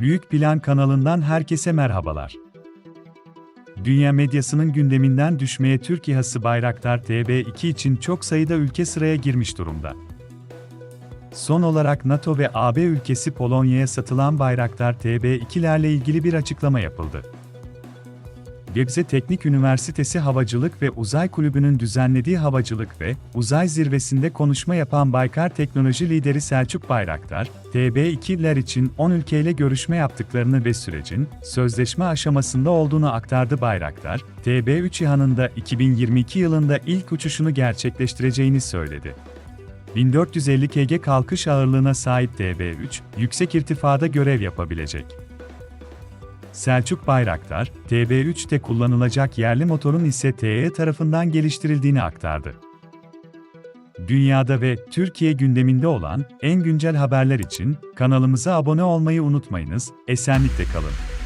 Büyük Plan kanalından herkese merhabalar. Dünya medyasının gündeminden düşmeye Türk İHA'sı Bayraktar TB2 için çok sayıda ülke sıraya girmiş durumda. Son olarak NATO ve AB ülkesi Polonya'ya satılan Bayraktar TB2'lerle ilgili bir açıklama yapıldı. Gebze Teknik Üniversitesi Havacılık ve Uzay Kulübü'nün düzenlediği havacılık ve uzay zirvesinde konuşma yapan Baykar Teknoloji lideri Selçuk Bayraktar, TB2'ler için 10 ülkeyle görüşme yaptıklarını ve sürecin sözleşme aşamasında olduğunu aktardı Bayraktar, TB3 İHA'nın da 2022 yılında ilk uçuşunu gerçekleştireceğini söyledi. 1450 kg kalkış ağırlığına sahip TB3, yüksek irtifada görev yapabilecek. Selçuk Bayraktar, TB3'te kullanılacak yerli motorun ise TE tarafından geliştirildiğini aktardı. Dünyada ve Türkiye gündeminde olan en güncel haberler için kanalımıza abone olmayı unutmayınız, esenlikle kalın.